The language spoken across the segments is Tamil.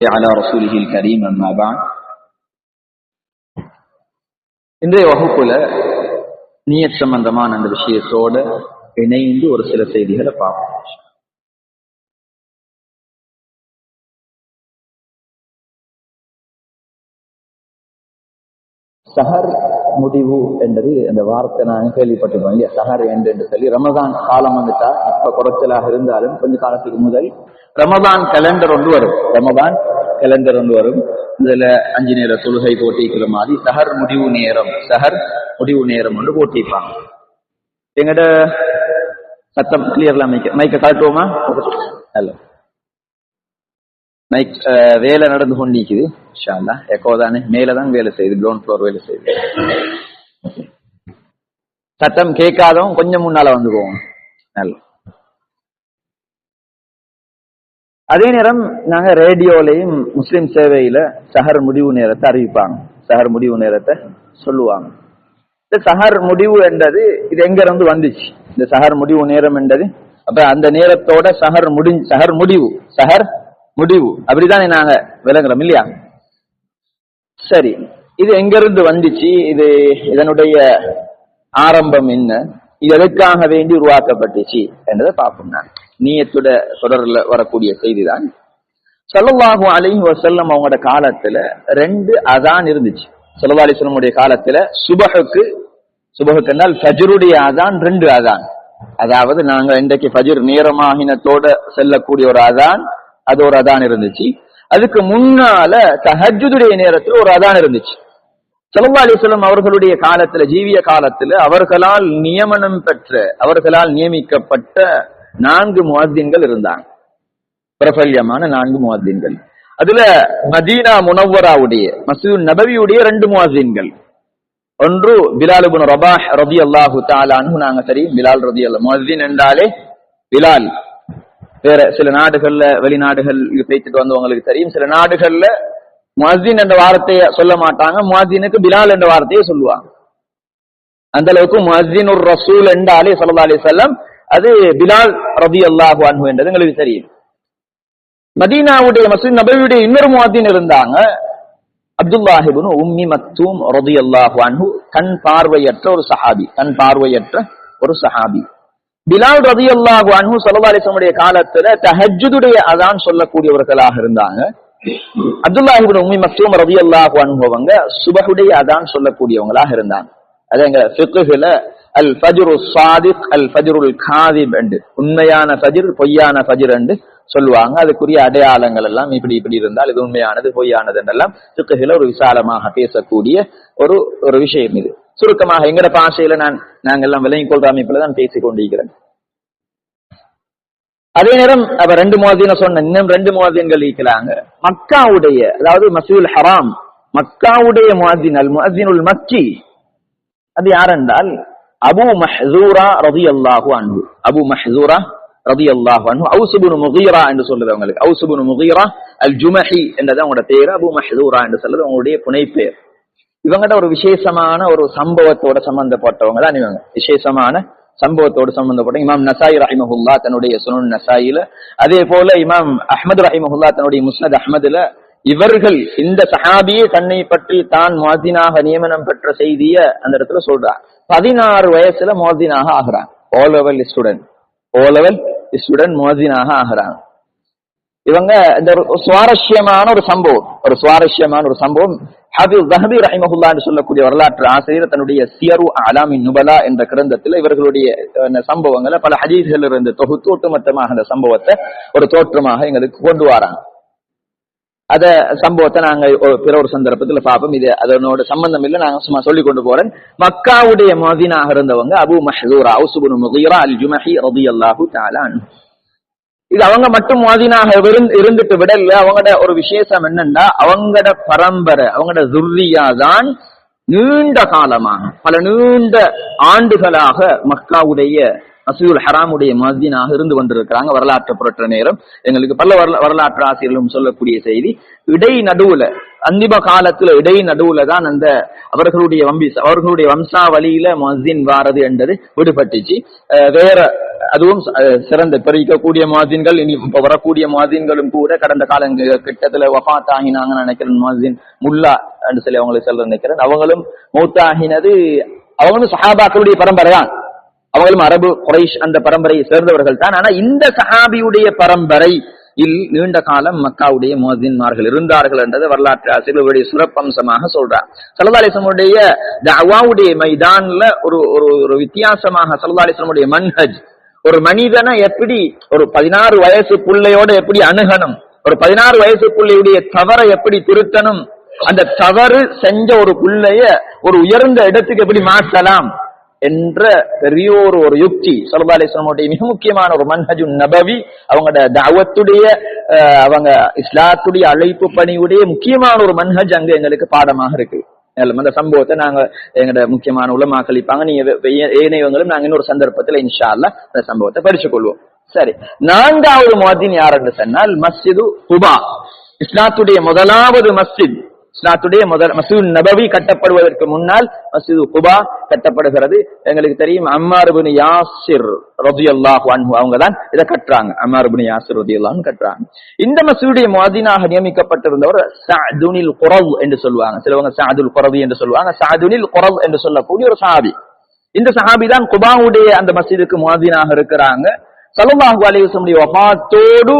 على رسوله الكريم أما بعد இன்றைய வகுப்புல நீயத் சம்பந்தமான அந்த விஷயத்தோட இணைந்து ஒரு சில செய்திகளை பார்ப்போம் சஹர் முடிவு என்றது அந்த வார்த்தை நான் கேள்விப்பட்டிருக்கோம் இல்லையா சஹர் என்று என்று சொல்லி ரமதான் காலம் வந்துட்டா இப்ப குறைச்சலாக இருந்தாலும் கொஞ்ச காலத்துக்கு முதல் ரமதான் கேலண்டர் ஒன்று வரும். ரமதான் கேலண்டர் ஒன்று வரும். இதுல அஞ்சு நேர தொழுகை போட்டிக்கிற மாதிரி சஹர் முடிவு நேரம் சஹர் முடிவு நேரம் ஒன்று போட்டிப்பாங்க. எங்கட சத்தம் கிளியர்ல மைக்க மைக்க காட்டுவோமா ஹலோ மைக் வேலை நடந்து கொண்டிருக்குது. ஷாலா எக்கோ தானே மேலதான் வேலை செய்யுது கிரவுண்ட் ஃப்ளோர் வேலை செய்யுது. சத்தம் கேட்காதவங்க கொஞ்சம் முன்னால வந்து போவோம் நல்ல. அதே நேரம் நாங்க ரேடியோலையும் முஸ்லிம் சேவையில சஹர் முடிவு நேரத்தை அறிவிப்பாங்க. சஹர் முடிவு நேரத்தை சொல்லுவாங்க. இந்த சஹர் முடிவு என்றது இது எங்க இருந்து வந்துச்சு? இந்த சஹர் முடிவு நேரம் என்றது அப்ப அந்த நேரத்தோட சஹர் முடி சஹர் முடிவு சஹர் முடிவு. அப்படிதானே நாங்க விளங்குறோம் இல்லையா? சரி இது எங்கிருந்து வந்துச்சு? இது இதனுடைய ஆரம்பம் என்ன? இது எதற்காக வேண்டி உருவாக்கப்பட்டுச்சு என்றதை பார்ப்போம் நான் நீயத்துட தொடர்ல வரக்கூடிய செய்திதான். சொல்லவாகு செல்லும் வசல்லம் அவங்களோட காலத்துல ரெண்டு அதான் இருந்துச்சு. சொல்லவா அலிஸ்லமுடைய காலத்துல சுபகுக்கு சுபகுக்கு என்றால் ஃபஜருடைய அதான் ரெண்டு அதான். அதாவது நாங்க இன்றைக்கு ஃபஜர் நேரமாகினத்தோட செல்லக்கூடிய ஒரு அதான் அது ஒரு அதான் இருந்துச்சு. அதுக்கு முன்னால தஹஜுடைய நேரத்தில் ஒரு அதான் இருந்துச்சு. சல்லா அலிஸ்லம் அவர்களுடைய காலத்துல ஜீவிய காலத்துல அவர்களால் நியமனம் பெற்ற அவர்களால் நியமிக்கப்பட்ட நான்கு முவாத்தின்கள் இருந்தாங்க. பிரபல்யமான நான்கு முவாத்தின்கள் அதுல மதீனா முனவராவுடைய மசூத் நபவியுடைய ரெண்டு முவாசின்கள் ஒன்று பிலாலுபுன் ரபா ரபி அல்லாஹு தாலான்னு நாங்க தெரியும் பிலால் ரபி அல்லா முவாசின் என்றாலே பிலால். வேற சில நாடுகள்ல வெளிநாடுகள் பேசிட்டு வந்தவங்களுக்கு தெரியும். சில நாடுகள்ல முஹின் என்ற வார்த்தைய சொல்ல மாட்டாங்க. முவாசினுக்கு பிலால் என்ற வார்த்தையை சொல்லுவாங்க. அந்த அளவுக்கு முஹின் ஒரு ரசூல் என்றாலே சல்லா அலி செல்லம் அது பிலால் ரபி அல்லாஹு அன்பு என்றது எங்களுக்கு தெரியும். மதீனாவுடைய மசூத் நபவியுடைய இன்னொரு முஹின் இருந்தாங்க. அப்துல்லாஹிபுன் உம்மி மத்தூம் ரபி அல்லாஹு அன்ஹு. கண் பார்வையற்ற ஒரு சஹாபி. கண் பார்வையற்ற ஒரு சஹாபி. பிலால் ரதி அல்லாஹு அன்ஹு சல்லா காலத்துல தஹஜுடைய அதான் சொல்லக்கூடியவர்களாக இருந்தாங்க. அப்துல்லாஹிபின் உமி மக்தூம் ரதி அல்லாஹு அனுபவங்க சுபகுடைய அதான் சொல்லக்கூடியவங்களாக இருந்தாங்க. அது எங்க ஃபிக்குல அல் ஃபஜ்ரு சாதிக் அல் ஃபஜ்ருல் காதிப் என்று. உண்மையான ஃபஜிர் பொய்யான ஃபஜிர் என்று சொல்லுவாங்க. அதுக்குரிய அடையாளங்கள் எல்லாம் இப்படி இப்படி இருந்தால் இது உண்மையானது பொய்யானது என்றெல்லாம் சுக்குகில ஒரு விசாலமாக பேசக்கூடிய ஒரு ஒரு விஷயம் இது. சுருக்கமாக எங்கட பாஷையில நான் நாங்கெல்லாம் விலகிக் கொள்ற அமைப்புல தான் பேசிக் கொண்டிருக்கிறேன். அதே நேரம் அவ ரெண்டு முவாதீன சொன்ன இன்னும் ரெண்டு முவாதீன்கள் இருக்கிறாங்க. மக்காவுடைய அதாவது மசூல் ஹராம் மக்காவுடைய முவாதீன் அல் மக்கி. அது யார் என்றால் அபு மஹூரா ரதி அல்லாஹு அன்பு அபு மஹூரா ரதி அல்லாஹு அன்பு அவுசுபுனு முகீரா என்று சொல்லுது அவங்களுக்கு அவுசுபுனு முகீரா அல் ஜுமஹி என்றது அவங்களோட பேர் அபு மஹூரா என்று சொல்லுது அவங்களுடைய புனை பேர் இவங்ககிட்ட ஒரு விசேஷமான ஒரு சம்பவத்தோட சம்பந்தப்பட்டவங்க தான் இவங்க. விசேஷமான சம்பவத்தோடு சம்பந்தப்பட்ட இமாம் நசாய் ரஹிமஹுல்லா தன்னுடைய சுனன் நசாயில. அதே போல இமாம் அஹமது ரஹிமஹுல்லா தன்னுடைய முஸ்னத் அஹமதுல இவர்கள் இந்த சஹாபியை தன்னை பற்றி தான் மோதினாக நியமனம் பெற்ற செய்திய அந்த இடத்துல சொல்றான் பதினாறு வயசுல மோதினாக ஆகிறாங்க. O level student O level student மோதினாக ஆகிறாங்க. இவங்க இந்த ஒரு சுவாரஸ்யமான ஒரு சம்பவம். ஒரு சுவாரஸ்யமான ஒரு சம்பவம். ஹபீஸ் தஹபி ரஹிமஹுல்லா என்று சொல்லக்கூடிய வரலாற்று ஆசிரியர் தன்னுடைய சியரு அலாமின் நுபலா என்ற கிரந்தத்தில் இவர்களுடைய சம்பவங்களை பல ஹஜீஸ்கள் இருந்து தொகுத்து ஒட்டுமொத்தமாக அந்த சம்பவத்தை ஒரு தோற்றமாக எங்களுக்கு கொண்டு வராங்க. அத சம்பவத்தை நாங்க பிற ஒரு சந்தர்ப்பத்தில் பார்ப்போம். இது அதனோட சம்பந்தம் இல்லை. நாங்க சும்மா சொல்லி கொண்டு போறேன் மக்காவுடைய மதினாக இருந்தவங்க அபு மஹூரா அவுசுபுன் முகீரா அல் ஜுமஹி ரதி அல்லாஹு தாலான் இது அவங்க மட்டும் மாதினாக இருந்துட்டு விடல. அவங்களோட ஒரு விசேஷம் என்னன்னா அவங்களோட பரம்பரை அவங்களோட துர்ரியா தான் நீண்ட காலமாக பல நீண்ட ஆண்டுகளாக மக்காவுடைய அசூல் ஹராமுடைய மஸ்தினாக இருந்து கொண்டிருக்கிறாங்க வரலாற்று புரட்ட நேரம். எங்களுக்கு பல வரலாற்று ஆசிரியர்களும் சொல்லக்கூடிய செய்தி. இடை நடுவுல அந்திம காலத்துல இடை நடுவுல தான் அந்த அவர்களுடைய வம்பி அவர்களுடைய வம்சாவளியில மொசின் வாரது என்றது விடுபட்டுச்சு. வேற அதுவும் சிறந்த பிரிக்கக்கூடிய மாதின்கள் இனி இப்ப வரக்கூடிய மாதின்களும் கூட கடந்த காலங்க கிட்டத்துல வஃபாத் ஆகினாங்கன்னு நினைக்கிறேன் மாதின் முல்லா என்று சொல்லி அவங்களுக்கு சொல்ல நினைக்கிறேன். அவங்களும் மூத்தாகினது அவங்களும் சஹாபாக்களுடைய பரம்பரை தான் அவங்களும் அரபு குறைஷ் அந்த பரம்பரையை சேர்ந்தவர்கள் தான். ஆனா இந்த சஹாபியுடைய பரம்பரை இல் நீண்ட காலம் மக்காவுடைய மோதின்மார்கள் இருந்தார்கள் என்றது வரலாற்று ஆசிரியர்களுடைய சிறப்பம்சமாக சொல்றார். சலதாலிசமுடைய தவாவுடைய மைதான்ல ஒரு ஒரு ஒரு வித்தியாசமாக சலதாலிசமுடைய மன்ஹஜ் ஒரு மனிதனை எப்படி ஒரு பதினாறு வயசு பிள்ளையோட எப்படி அணுகணும் ஒரு பதினாறு வயசு பிள்ளையுடைய தவறை எப்படி திருத்தணும் அந்த தவறு செஞ்ச ஒரு பிள்ளைய ஒரு உயர்ந்த இடத்துக்கு எப்படி மாற்றலாம் என்ற பெரிய ஒரு ஒரு யுக்தி சல்லா அலிஸ்லாமுடைய மிக முக்கியமான ஒரு மன்ஹஜு நபவி அவங்களோட தாவத்துடைய அவங்க இஸ்லாத்துடைய அழைப்பு பணியுடைய முக்கியமான ஒரு மன்ஹஜ் அங்க எங்களுக்கு பாடமாக இருக்கு. மேலும் அந்த சம்பவத்தை நாங்க எங்களோட முக்கியமான உலமாக்கள் இப்பாங்க நீங்க ஏனையவங்களும் நாங்க இன்னொரு சந்தர்ப்பத்துல இன்ஷால்ல அந்த சம்பவத்தை படிச்சு கொள்வோம். சரி. நான்காவது முஅத்தின் யார் என்று சொன்னால் மஸ்ஜிது குபா. இஸ்லாத்துடைய முதலாவது மஸ்ஜித். இஸ்லாத்துடைய முதல் மசூத் நபவி கட்டப்படுவதற்கு முன்னால் மசூது குபா கட்டப்படுகிறது. எங்களுக்கு தெரியும் அம்மாருபுனி யாசிர் ரதியல்லாஹு அன்ஹு. அவங்க தான் இதை கட்டுறாங்க. அம்மாருபுனி யாசிர் யாசிர் ரதியல்லாஹு கட்டுறாங்க. இந்த மசூடைய மாதினாக நியமிக்கப்பட்டிருந்தவர் சாதுனில் குரவ் என்று சொல்லுவாங்க. சிலவங்க சாதுல் குரவி என்று சொல்லுவாங்க. சாதுனில் குரவ் என்று சொல்லக்கூடிய ஒரு சாபி இந்த சஹாபி தான் குபாவுடைய அந்த மசீதுக்கு மாதினாக இருக்கிறாங்க. சல்லல்லாஹு அலைஹி வஸல்லம் வஃபாத்தோடு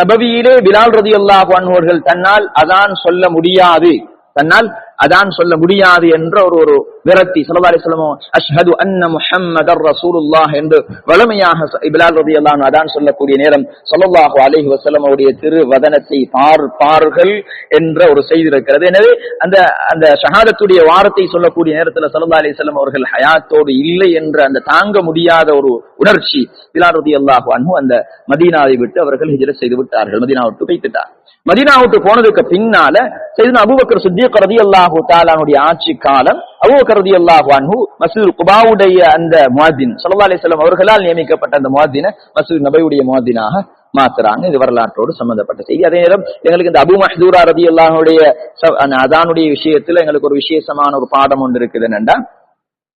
நபவியிலே பிலால் ரலியல்லாஹு அல்லாஹ் அவர்கள் தன்னால் அதான் சொல்ல முடியாது. தன்னால் அதான் சொல்ல முடியாது என்ற ஒரு ஒரு விரத்தி சல்லல்லாஹு அலைஹி அஷ்ஹது அன்ன முஹம்மதர் ரசூலுல்லாஹ் என்று வளமையாக இபிலால் பிலால் ரலியல்லாஹு அதான் சொல்லக்கூடிய நேரம். சொல்லல்லாஹு அலஹி வசலம் அவருடைய திரு வதனத்தை பார்ப்பார்கள் என்ற ஒரு செய்தி இருக்கிறது. எனவே அந்த அந்த ஷஹாதத்துடைய வாரத்தை சொல்லக்கூடிய நேரத்தில் சல்லல்லாஹு அலி சொல்லம் அவர்கள் ஹயாத்தோடு இல்லை என்ற அந்த தாங்க முடியாத ஒரு உணர்ச்சி பிலால் ரலியல்லாஹு அன்பு அந்த மதீனாவை விட்டு அவர்கள் ஹிஜர செய்து விட்டார்கள். மதீனா விட்டு வைத்துட்டார் மதீனா விட்டு போனதுக்கு பின்னால செய்தன கரதி அல்லாஹ் அல்லாஹு தாலானுடைய ஆட்சி காலம் அபூபக்கர் அல்லாஹு அன்ஹு மசூர் குபாவுடைய அந்த முவாதின் சல்லா அலிஸ்லாம் அவர்களால் நியமிக்கப்பட்ட அந்த முஅத்தினை மசூர் நபையுடைய முவாதினாக மாத்துறாங்க. இது வரலாற்றோடு சம்பந்தப்பட்ட செய்தி. அதே நேரம் எங்களுக்கு இந்த அபு மஹதூரா ரலியல்லாஹுடைய ச- அதானுடைய விஷயத்துல எங்களுக்கு ஒரு விசேஷமான ஒரு பாடம் ஒன்று இருக்குது என்னண்டா?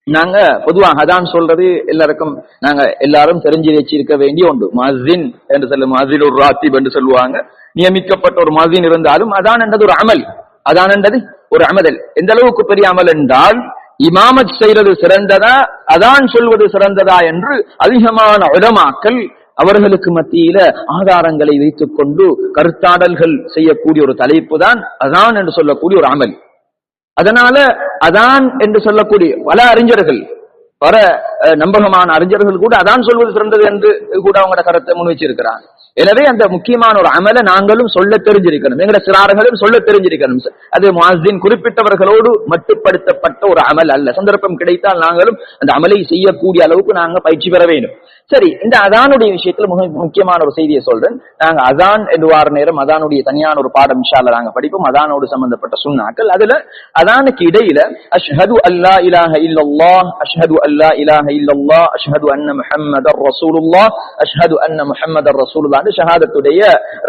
நாங்க பொதுவாக அதான் சொல்றது எல்லாருக்கும் நாங்க எல்லாரும் தெரிஞ்சு வச்சிருக்க வேண்டிய ஒன்று. மஸ்ஜின் என்று சொல்ல மஸ்ஜின் ஒரு ராத்திப் என்று சொல்லுவாங்க. நியமிக்கப்பட்ட ஒரு மஸ்ஜின் இருந்தாலும் அதான் என்றது ஒரு அமல். அதான் என்றது ஒரு அமதல். எந்த அளவுக்கு பெரிய அமல் என்றால் இமாமத் செய்வது சிறந்ததா அதான் சொல்வது சிறந்ததா என்று அதிகமான உடமாக்கள் அவர்களுக்கு மத்தியில ஆதாரங்களை வைத்துக் கொண்டு கருத்தாடல்கள் செய்யக்கூடிய ஒரு தலைப்பு தான் அதான் என்று சொல்லக்கூடிய ஒரு அமல். அதனால அதான் என்று சொல்லக்கூடிய பல அறிஞர்கள் பல நம்பகமான அறிஞர்கள் கூட அதான் சொல்வது சிறந்தது என்று கூட அவங்களோட கருத்தை முன் வச்சிருக்கிறாங்க எனவே அந்த முக்கியமான ஒரு அமலை நாங்களும் சொல்ல தெரிஞ்சிருக்கணும். எங்கட சிறார்களும் சொல்ல தெரிஞ்சிருக்கணும். அது மாசின் குறிப்பிட்டவர்களோடு மட்டுப்படுத்தப்பட்ட ஒரு அமல் அல்ல. சந்தர்ப்பம் கிடைத்தால் நாங்களும் அந்த அமலை செய்யக்கூடிய அளவுக்கு நாங்க பயிற்சி பெற வேண்டும். சரி இந்த அதானுடைய விஷயத்துல மிக முக்கியமான ஒரு செய்தியை சொல்றேன். நாங்க அதான் எதுவார நேரம் அதானுடைய தனியான ஒரு பாடம் இன்ஷால்ல நாங்க படிப்போம். அதானோடு சம்பந்தப்பட்ட சுண்ணாக்கள். அதுல அதானுக்கு இடையில அஷ்ஹது அல்லா இலாஹ இல்லல்லா அஷ்ஹது அல்லா இலாஹ இல்லல்லா அஷ்ஹது அன்ன முஹம்மதர் ரசூலுல்லா அஷ்ஹது அன்ன முஹம்மதர் ரசூலுல்லா ரசூலுல்லாஹ் ஷஹாதத்துடைய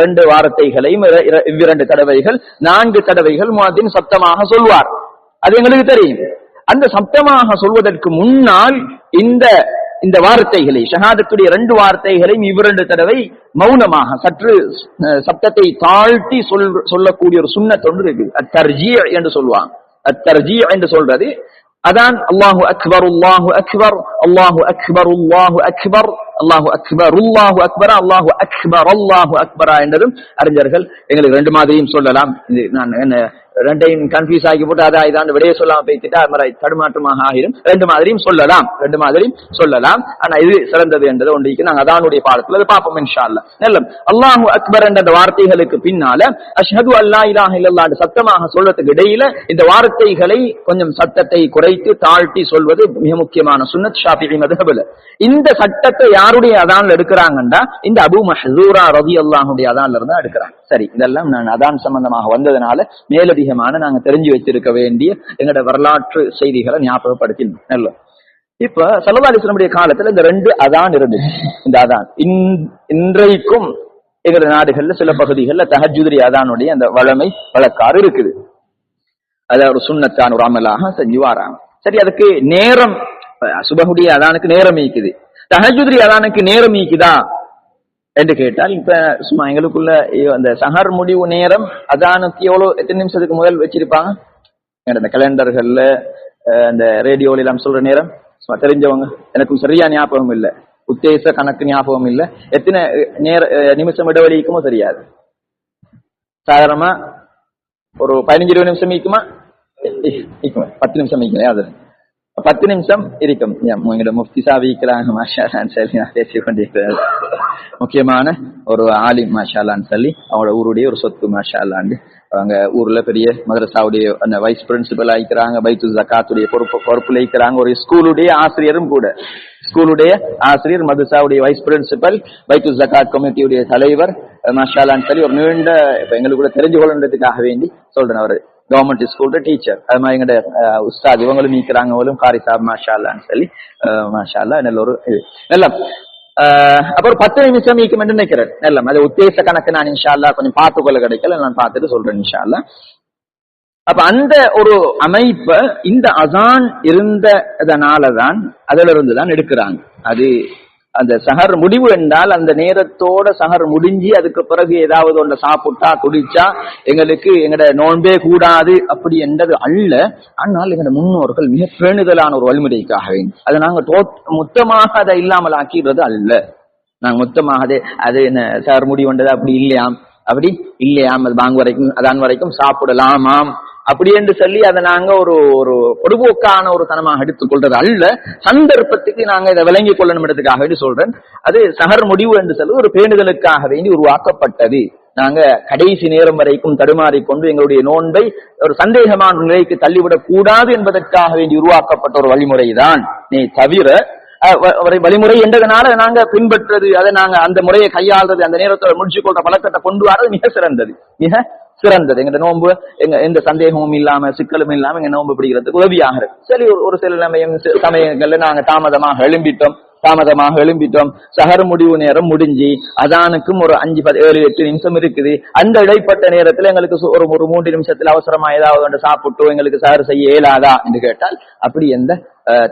ரெண்டு வார்த்தைகளையும் இவ்விரண்டு தடவைகள் நான்கு தடவைகள் முவாத்தின் சப்தமாக சொல்வார். அது எங்களுக்கு தெரியும். அந்த சப்தமாக சொல்வதற்கு முன்னால் இந்த இந்த வார்த்தைகளை ஷஹாதத்துடைய ரெண்டு வார்த்தைகளையும் இவ்விரண்டு தடவை மௌனமாக சற்று சப்தத்தை தாழ்த்தி சொல் சொல்லக்கூடிய ஒரு சுண்ணத் ஒன்று இருக்கு. அத்தர்ஜீ என்று சொல்லுவாங்க அத்தர்ஜீ என்று சொல்றது. அதான் அல்லாஹு அக்பர் அல்லாஹு அக்பர் அல்லாஹு அக்பர் அல்லாஹு அக்பர். அல்லாஹு அக்பர் அல்லாஹு அக்பரா அல்லாஹு அக்பர் அல்லாஹு அக்பரா என்றதும் அறிஞர்கள் எங்களுக்கு ரெண்டு மாதிரியும் சொல்லலாம் இது நான் என்ன ரெண்டையும் கன்ஃபியூஸ் ஆகி போட்டு அதை இதாண்டு விடைய சொல்லாம பேசிட்டா அது மாதிரி தடுமாற்றமாக ஆகிடும். ரெண்டு மாதிரியும் சொல்லலாம். ரெண்டு மாதிரியும் சொல்லலாம். ஆனா இது சிறந்தது என்றதை ஒன்றிக்கு நாங்க அதானுடைய பாடத்துல அதை பார்ப்போம் இன்ஷால்ல அல்லாஹ் நல்ல அல்லாஹு அக்பர் என்ற வார்த்தைகளுக்கு பின்னால அஷ்ஹது அல்லா இலாஹ இல்லல்லாஹ் சத்தமாக சொல்றதுக்கு இடையில இந்த வார்த்தைகளை கொஞ்சம் சத்தத்தை குறைத்து தாழ்த்தி சொல்வது மிக முக்கியமான சுன்னத் ஷாஃபிஇ மதுஹபுல. இந்த சட்டத்தை யாருடைய அதான்ல எடுக்கிறாங்கன்னா இந்த அபு மஹூரா ரவி அல்லாஹுடைய அதான்ல இருந்தா எடுக்கிறாங்க. சரி இதெல்லாம் நான் அதான் சம்பந்தமாக வந்ததுனால மேலதி மேலதிகமான நாங்க தெரிஞ்சு வச்சிருக்க வேண்டிய எங்களோட வரலாற்று செய்திகளை ஞாபகப்படுத்தினோம் நல்ல. இப்ப சல்லா காலத்துல இந்த ரெண்டு அதான் இருந்துச்சு. இந்த அதான். இன்றைக்கும் எங்களோட நாடுகள்ல சில பகுதிகளில் தஹஜுதிரி அதானுடைய அந்த வளமை வழக்காறு இருக்குது. அதை ஒரு சுண்ணத்தான் ஒரு அமலாக செஞ்சு வராங்க. சரி அதுக்கு நேரம் சுபகுடைய அதானுக்கு நேரம் ஈக்குது தஹஜுதிரி அதானுக்கு நேரம் ஈக்குதா என்று கேட்டால் இப்ப சும்மா எங்களுக்குள்ள அந்த சஹர் முடிவு நேரம் அதானுக்கு எவ்வளவு எத்தனை நிமிஷத்துக்கு முதல் வச்சிருப்பாங்க? இந்த கலண்டர்கள்ல அந்த ரேடியோல எல்லாம் சொல்ற நேரம் சும்மா தெரிஞ்சவங்க எனக்கும் சரியா ஞாபகம் இல்லை. உத்தேச கணக்கு ஞாபகம் இல்ல. எத்தனை நேர நிமிஷம் இடைவெளிக்குமோ தெரியாது. சாதாரணமா ஒரு பதினஞ்சு இருபது நிமிஷம் இருக்குமா பத்து நிமிஷம் இருக்குமே அது பத்து நிமிஷம் இருக்கும் உங்களோட முஃப்தி சாவிக்கிறாங்க மாஷாலான்னு சொல்லி நான் பேசிக்கொண்டிருக்கிறேன் முக்கியமான ஒரு ஆலிம் மாஷாலான்னு சொல்லி அவங்களோட ஊருடைய ஒரு சொத்து மாஷாலான்னு அவங்க ஊர்ல பெரிய மதரசாவுடைய அந்த வைஸ் பிரின்சிபல் ஆயிக்கிறாங்க பைத்து ஜக்காத்துடைய பொறுப்பு பொறுப்புல இருக்கிறாங்க ஒரு ஸ்கூலுடைய ஆசிரியரும் கூட ஸ்கூலுடைய ஆசிரியர் மதுசாவுடைய வைஸ் பிரின்சிபல் பைத்து ஜக்காத் கமிட்டியுடைய தலைவர் மாஷாலான்னு சொல்லி ஒரு நீண்ட இப்ப எங்களுக்கு கூட தெரிஞ்சு கொள்ளுன்றதுக்காக வேண்டி சொல்றேன் அவரு கவர்மெண்ட் ஸ்கூல்ல டீச்சர் அது மாதிரி எங்கட உஸ்தாத் இவங்களும் நீக்கிறாங்க அவங்களும் காரி சாப் மாஷா சொல்லி மாஷால்லா நல்ல ஒரு இது நல்ல அப்புறம் பத்து நிமிஷம் நீக்கும் என்று நினைக்கிறேன் நல்லா அது உத்தேச கணக்கு நான் இன்ஷால்லா கொஞ்சம் பார்த்துக்கொள்ள கிடைக்கல நான் பார்த்துட்டு சொல்றேன் இன்ஷால்லா அப்ப அந்த ஒரு அமைப்ப இந்த அசான் இருந்ததனாலதான் அதுல இருந்து தான் எடுக்கிறாங்க அது அந்த சஹர் முடிவு என்றால் அந்த நேரத்தோட சஹர் முடிஞ்சு அதுக்கு பிறகு ஏதாவது ஒன்று சாப்பிட்டா குடிச்சா எங்களுக்கு எங்கட நோன்பே கூடாது அப்படி என்றது அல்ல. ஆனால் எங்கட முன்னோர்கள் மிக பேணுதலான ஒரு வழிமுறைக்காக வேண்டும். அதை நாங்க தோ மொத்தமாக அதை இல்லாமல் ஆக்கிடுறது அல்ல. நாங்கள் மொத்தமாக அது அது என்ன முடிவு முடிவுண்டது அப்படி இல்லையாம். அப்படி இல்லையாம். அது வாங்க வரைக்கும் அதான் வரைக்கும் சாப்பிடலாமாம். அப்படி என்று சொல்லி அதை நாங்க ஒரு ஒரு பொடுபோக்கான ஒரு தனமாக எடுத்துக்கொள்றது அல்ல. சந்தர்ப்பத்துக்கு நாங்க இதை விளங்கிக் கொள்ளணும்ன்றதுக்காக வேண்டி சொல்றேன். அது சகர் முடிவு என்று சொல்லி ஒரு பேணுதலுக்காக வேண்டி உருவாக்கப்பட்டது. நாங்க கடைசி நேரம் வரைக்கும் தடுமாறிக்கொண்டு எங்களுடைய நோன்பை ஒரு சந்தேகமான நிலைக்கு தள்ளிவிடக் கூடாது என்பதற்காக வேண்டி உருவாக்கப்பட்ட ஒரு வழிமுறைதான். நீ தவிர வழிமுறை என்றதுனால நாங்க பின்பற்றுறது அதை நாங்க அந்த முறையை கையாளுறது அந்த நேரத்தோட முடிச்சு கொள்ற பழக்கத்தை கொண்டு வரது மிக சிறந்தது. மிக சிறந்தது. எங்க நோன்பு எங்க எந்த சந்தேகமும் இல்லாம சிக்கலும் இல்லாம எங்க நோன்பு பிடிக்கிறதுக்கு உதவியாக இருக்கு. சரி ஒரு- சில சமயம் சமயங்கள்ல நாங்க தாமதமாக எழும்பிட்டோம். தாமதமாக எழும்பிட்டோம். சஹர் முடிவு நேரம் முடிஞ்சு அதானுக்கும் ஒரு அஞ்சு பத்து ஏழு எட்டு நிமிஷம் இருக்குது. அந்த இடைப்பட்ட நேரத்துல எங்களுக்கு ஒரு ஒரு மூன்று நிமிஷத்துல அவசரமா ஏதாவது ஒன்று சாப்பிட்டு எங்களுக்கு சகர் செய்ய இயலாதா? என்று கேட்டால் அப்படி எந்த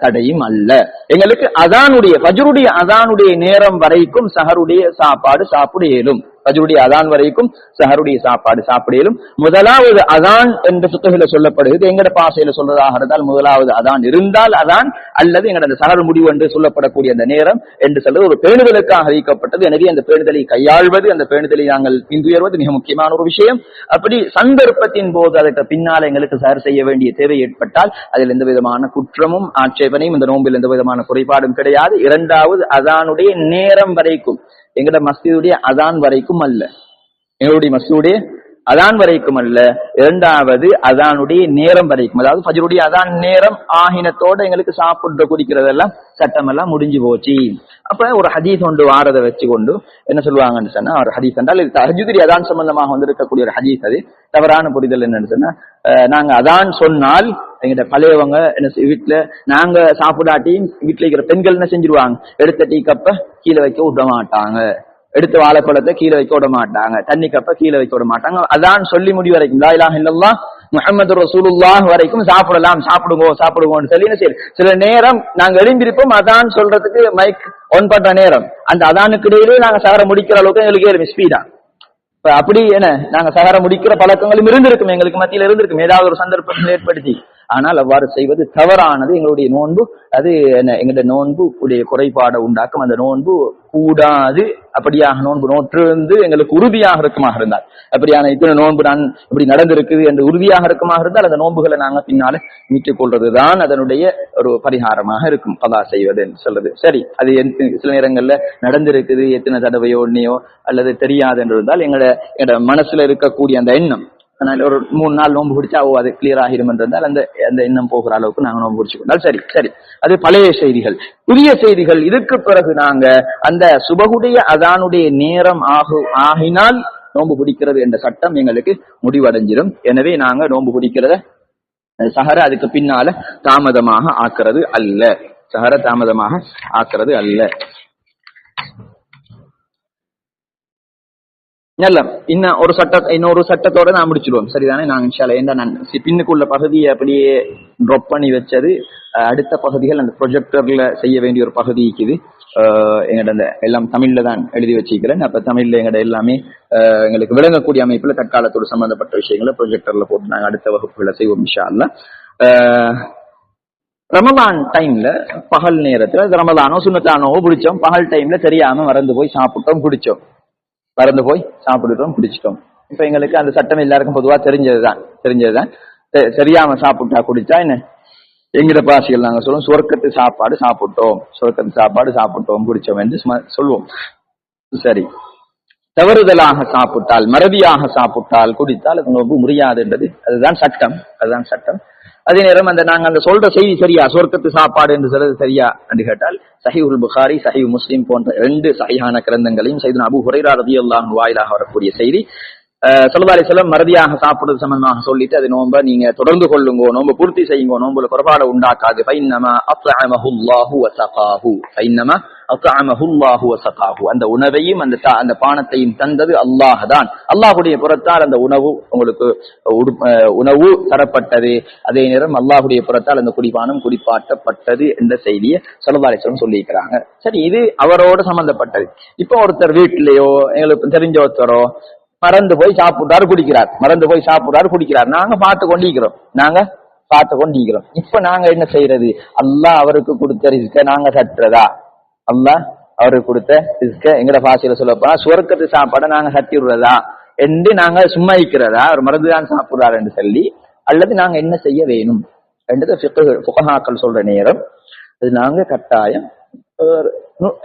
தடையும் அல்ல. எங்களுக்கு அதானுடைய பஜருடைய அதானுடைய நேரம் வரைக்கும் சஹருடைய சாப்பாடு சாப்பிட இயலும் பஜருடைய அதான் வரைக்கும் சஹருடைய சாப்பாடு சாப்பிட இயலும் முதலாவது அதான் என்று சுத்தகையில சொல்லப்படுகிறது. எங்கட பாசையில சொல்றதாக இருந்தால் முதலாவது அதான் இருந்தால் அதான் அல்லது எங்கட அந்த சஹர் முடிவு என்று சொல்லப்படக்கூடிய அந்த நேரம் என்று சொல்றது ஒரு பேணுதலுக்காக வைக்கப்பட்டது எனவே அந்த பேணுதலை கையாள்வது அந்த பேணுதலை நாங்கள் பின்துயர்வது மிக முக்கியமான ஒரு விஷயம். அப்படி சந்தர்ப்பத்தின் போது அதற்கு பின்னால் எங்களுக்கு சஹர் செய்ய வேண்டிய தேவை ஏற்பட்டால் அதில் எந்த விதமான குற்றமும் ஆட்சேபனையும் இந்த நோம்பில் எந்த விதமான குறைபாடும் கிடையாது. இரண்டாவது அதானுடைய நேரம் வரைக்கும். எங்கட மஸ்ஜிதுடைய அதான் வரைக்கும் அல்ல. எங்களுடைய மஸ்ஜிதுடைய அதான் வரைக்கும் அல்ல. இரண்டாவது அதானுடைய நேரம் வரைக்கும். அதாவது ஃபஜருடைய அதான் நேரம் ஆகினத்தோட எங்களுக்கு சாப்பிட்டு குடிக்கிறதெல்லாம் சட்டம் எல்லாம் முடிஞ்சு போச்சு. அப்ப ஒரு ஹதீஸ் ஒன்று வாரதை வச்சு கொண்டு என்ன சொல்லுவாங்கன்னு சொன்னா ஒரு ஹதீஸ் என்றால் இது தஹஜுதிரி அதான் சம்பந்தமாக வந்திருக்கக்கூடிய ஒரு ஹதீஸ் அது. தவறான புரிதல் என்னன்னு சொன்னா நாங்க அதான் சொன்னால் எங்கிட்ட பழையவங்க என்ன வீட்டுல நாங்க சாப்பிடாட்டியும் வீட்டுல இருக்கிற பெண்கள் என்ன செஞ்சிருவாங்க? எடுத்த டீ கப்ப கீழே வைக்க விட மாட்டாங்க. எடுத்த வாழைப்பழத்தை கீழே வைக்க விட மாட்டாங்க. தண்ணி கப்ப கீழே வைக்க விட மாட்டாங்க. அதான் சொல்லி முடி வரைக்கும். லா இலாஹ இல்லல்லாஹ் முஹம்மது ரசூலுல்லாஹ் வரைக்கும் சாப்பிடலாம். சாப்பிடுவோம் சாப்பிடுவோம்னு சொல்லி என்ன சில நேரம் நாங்க எழுந்திருப்போம். அதான் சொல்றதுக்கு மைக் ஒன் பண்ற நேரம். அந்த அதானுக்கு இடையிலே நாங்க சகர முடிக்கிற அளவுக்கு எங்களுக்கு ஏறும் ஸ்பீடா இப்ப அப்படி என்ன? நாங்க சகர முடிக்கிற பழக்கங்களும் இருந்திருக்கும் எங்களுக்கு மத்தியில இருந்திருக்கும். ஏதாவது ஒரு சந்தர்ப்பங்கள் ஏற்படுத்தி. ஆனால் அவ்வாறு செய்வது தவறானது. எங்களுடைய நோன்பு அது என்ன எங்களுடைய நோன்பு உடைய குறைபாடை உண்டாக்கும். அந்த நோன்பு கூடாது. அப்படியாக நோன்பு நோற்றிருந்து எங்களுக்கு உறுதியாக இருக்கமாக இருந்தால். அப்படியான இத்தனை நோன்பு நான் இப்படி நடந்திருக்குது என்று உறுதியாக இருக்குமாக இருந்தால் அந்த நோன்புகளை நாங்கள் பின்னால மீட்டுக் கொள்றதுதான் அதனுடைய ஒரு பரிகாரமாக இருக்கும். பதா செய்வது என்று சொல்றது. சரி அது சில நேரங்கள்ல நடந்திருக்குது. எத்தனை தடவையோ ஒன்னையோ அல்லது தெரியாது என்று இருந்தால் எங்களை எங்களோட மனசுல இருக்கக்கூடிய அந்த எண்ணம் அதனால ஒரு மூணு நாள் நோன்பு பிடிச்சா ஓ அது கிளியர் ஆகிடும் என்றால் அந்த அந்த எண்ணம் போகிற அளவுக்கு நாங்கள் நோன்பு பிடிச்சு கொண்டால் சரி சரி. அது பழைய செய்திகள். புதிய செய்திகள். இதுக்கு பிறகு நாங்க அந்த சுபகுடைய அதானுடைய நேரம் ஆகு ஆகினால் நோன்பு பிடிக்கிறது என்ற சட்டம் எங்களுக்கு முடிவடைஞ்சிடும். எனவே நாங்க நோன்பு பிடிக்கிறத சஹர அதுக்கு பின்னால தாமதமாக ஆக்குறது அல்ல. சஹர தாமதமாக ஆக்குறது அல்ல. நல்ல இன்னும் ஒரு சட்ட இன்னொரு சட்டத்தோட நான் முடிச்சிடுவோம் சரிதானே நான் இன்ஷால்ல ஏன்னா நான் பின்னுக்குள்ள பகுதியை அப்படியே ட்ராப் பண்ணி வச்சது அடுத்த பகுதிகள் அந்த ப்ரொஜெக்டர்ல செய்ய வேண்டிய ஒரு பகுதி இருக்குது அஹ், எங்கட அந்த எல்லாம் தமிழ்ல தான் எழுதி வச்சிருக்கிறேன் அப்ப தமிழ்ல எங்கட எல்லாமே எங்களுக்கு விளங்கக்கூடிய அமைப்புல தற்காலத்தோடு சம்பந்தப்பட்ட விஷயங்களை ப்ரொஜெக்டர்ல போட்டு நாங்க அடுத்த வகுப்புகளை செய்வோம் இன்ஷா அல்லாஹ். ரமலான் டைம்ல பகல் நேரத்துல ரமதானோ ரமலானோ சுண்ணத்தானோ பிடிச்சோம் பகல் டைம்ல தெரியாம மறந்து போய் சாப்பிட்டோம் குடிச்சோம் மறந்து போய் சாப்பிட்டுட்டோம் குடிச்சிட்டோம். இப்ப எங்களுக்கு அந்த சட்டம் எல்லாருக்கும் பொதுவா தெரிஞ்சதுதான் தெரிஞ்சதுதான். தெரியாம சாப்பிட்டா குடிச்சா என்ன? எங்கிட்ட பாசிகள் நாங்க சொல்லுவோம் சொர்க்கத்து சாப்பாடு சாப்பிட்டோம் சொர்க்கத்து சாப்பாடு சாப்பிட்டோம் குடிச்சோம் என்று சொல்லுவோம் சரி. தவறுதலாக சாப்பிட்டால் மறதியாக சாப்பிட்டால் குடித்தால் அது நோன்பு முடியாதுன்றது அதுதான் சட்டம் அதுதான் சட்டம். அதே நேரம் அந்த நாங்க அந்த சொல்ற செய்தி சரியா சொர்க்கத்து சாப்பாடு என்று சொல்றது சரியா? என்று கேட்டால் சஹீஹுல் புகாரி சஹீஹ் முஸ்லிம் போன்ற ரெண்டு சஹீஹான கிரந்தங்களையும் செய்து அபு ஹுரைரா ரதியல்லாஹு வாயிலாக வரக்கூடிய செய்தி. சல்லா செல்லம் மறதியாக சாப்பிடுறது சம்பந்தமாக சொல்லிட்டு அது நோம்ப நீங்க தொடர்ந்து கொள்ளுங்கோ நோம்ப பூர்த்தி செய்யுங்கோ நோம்புல குறைபாடு உண்டாக்காது. ஃபைன்னமா அத்அமஹுல்லாஹு அந்த உணவையும் அந்த அந்த பானத்தையும் தந்தது அல்லாஹ் தான் அல்லாஹ்வுடைய புறத்தால் அந்த உணவு உங்களுக்கு உடு- உணவு தரப்பட்டது. அதே நேரம் அல்லாஹுடைய புறத்தால் அந்த குடிபானம் குடிப்பாட்டப்பட்டது என்ற செய்தியை சல்லா சொல்லியிருக்கிறாங்க. சரி இது அவரோட சம்பந்தப்பட்டது. இப்போ ஒருத்தர் வீட்டிலேயோ எங்களுக்கு தெரிஞ்ச ஒருத்தரோ மறந்து போய் சாப்பிட்டாரு குடிக்கிறார். மறந்து போய் சாப்பிட்டாரு குடிக்கிறார். நாங்க பார்த்து கொண்டிருக்கிறோம். நாங்க பார்த்து கொண்டிருக்கிறோம். இப்ப நாங்க என்ன செய்யறது? அல்லாஹ் அவருக்கு கொடுத்த ரிஸ்க நாங்க சட்டுறதா அல்லாஹ் அவருக்கு கொடுத்த ரிஸ்க. எங்கட பாசையில சொல்ல போனா சுவர்க்கத்து சாப்பாடை நாங்க சத்தி விடுறதா? என்று நாங்க சும்மா இருக்கிறதா? அவர் மருந்துதான் சாப்பிடுறாரு என்று சொல்லி அல்லது நாங்க என்ன செய்ய வேணும்? என்றது புகஹாக்கள் சொல்ற நேரம். அது நாங்க கட்டாயம்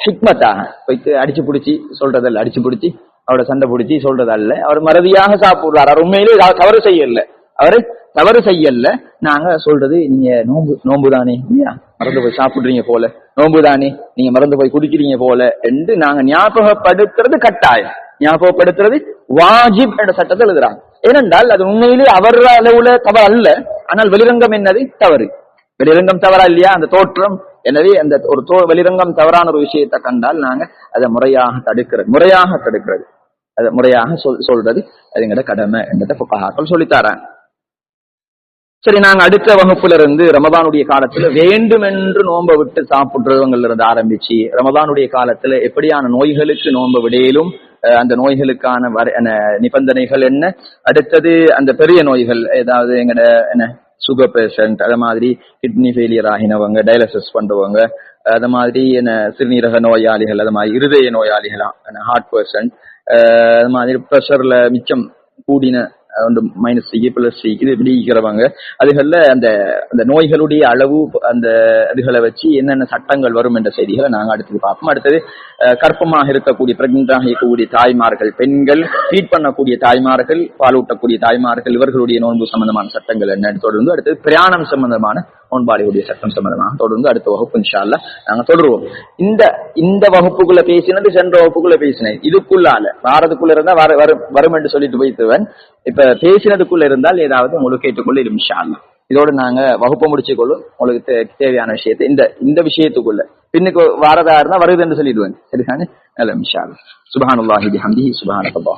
ஹிக்மத்தாக. போயிட்டு அடிச்சு பிடிச்சி சொல்றதல்ல அடிச்சு பிடிச்சி அவரோட சண்டை பிடிச்சி சொல்றதல்ல. அவர் மறதியாக சாப்பிடுறாரு. அவர் உண்மையிலே தவறு செய்யல. அவரு தவறு செய்யல நாங்க சொல்றது நீங்க நோம்பு நோம்பு தானே இல்லையா? மறந்து போய் சாப்பிடுறீங்க போல. நோம்பு தானே நீங்க மறந்து போய் குடிக்கிறீங்க போல என்று நாங்க ஞாபகப்படுத்துறது கட்டாயம். ஞாபகப்படுத்துறது வாஜிப் என்ற சட்டத்தை எழுதுறாங்க. ஏனென்றால் அது உண்மையிலே அவர் அளவுல தவறு அல்ல ஆனால் வெளிரங்கம் என்னது? தவறு. வெளிரங்கம் தவறா இல்லையா? அந்த தோற்றம். எனவே அந்த ஒரு தோ வெளிரங்கம் தவறான ஒரு விஷயத்தை கண்டால் நாங்க அதை முறையாக தடுக்கிறது முறையாக தடுக்கிறது. அதை முறையாக சொல் சொல்றது அது எங்கட கடமை என்றதை புகாக்கள் சொல்லித்தாராங்க சரி நாங்க அடுத்த வகுப்புல இருந்து ரமதானுடைய காலத்துல வேண்டுமென்று நோம்ப விட்டு சாப்பிடுறவங்கல இருந்து ஆரம்பிச்சு ரமதானுடைய காலத்துல எப்படியான நோய்களுக்கு நோம்ப விடையிலும் அந்த நோய்களுக்கான வர- என்ன, நிபந்தனைகள் என்ன? அடுத்தது அந்த பெரிய நோய்கள் ஏதாவது எங்கட என்ன சுகர் பேஷண்ட் அது மாதிரி கிட்னி ஃபெயிலியர் ஆகினவங்க டயாலிசிஸ் பண்றவங்க அது மாதிரி என்ன சிறுநீரக நோயாளிகள் அது மாதிரி இருதய நோயாளிகளாம் ஹார்ட் பேஷண்ட் அது மாதிரி ப்ரெஷர்ல மிச்சம் கூடின வந்து மைனஸ் சிக்கு பிளஸ் சிக்கு இப்படி இருக்கிறவங்க. அதுகள்ல அந்த அந்த நோய்களுடைய அளவு அந்த இதுகளை வச்சு என்னென்ன சட்டங்கள் வரும் என்ற செய்திகளை நாங்க அடுத்தது பார்ப்போம். அடுத்தது அஹ், இருக்கக்கூடிய பிரெக்னண்டாக இருக்கக்கூடிய தாய்மார்கள் பெண்கள் ட்ரீட் பண்ணக்கூடிய தாய்மார்கள் பாலூட்டக்கூடிய தாய்மார்கள் இவர்களுடைய நோன்பு சம்பந்தமான சட்டங்கள் என்ன? தொடர்ந்து அடுத்தது பிரயாணம் சம்பந்தமான நோன்பாளியுடைய சட்டம் சம்பந்தமாக தொடர்ந்து அடுத்த வகுப்பு இன்ஷால்ல நாங்க தொடருவோம். இந்த இந்த வகுப்புக்குள்ள பேசினது சென்ற வகுப்புக்குள்ள பேசினேன். இதுக்குள்ளால வாரத்துக்குள்ள இருந்தா வர வரும் வரும் என்று சொல்லிட்டு போய்த்துவன். இப்ப பேசினதுக்குள்ள இருந்தால் ஏதாவது உங்களுக்கு கேட்டுக்கொள்ள இன்ஷா அல்லாஹ் இதோட நாங்க வகுப்பை முடிச்சு கொள்ளும் உங்களுக்கு தேவையான விஷயத்தை இந்த இந்த விஷயத்துக்குள்ள. பின்னுக்கு வாரதா இருந்தா வருது என்று சொல்லிடுவேன். சரிதானே? நல்ல இன்ஷா அல்லாஹ் சுபஹானல்லாஹி சுபஹானல்லாஹ்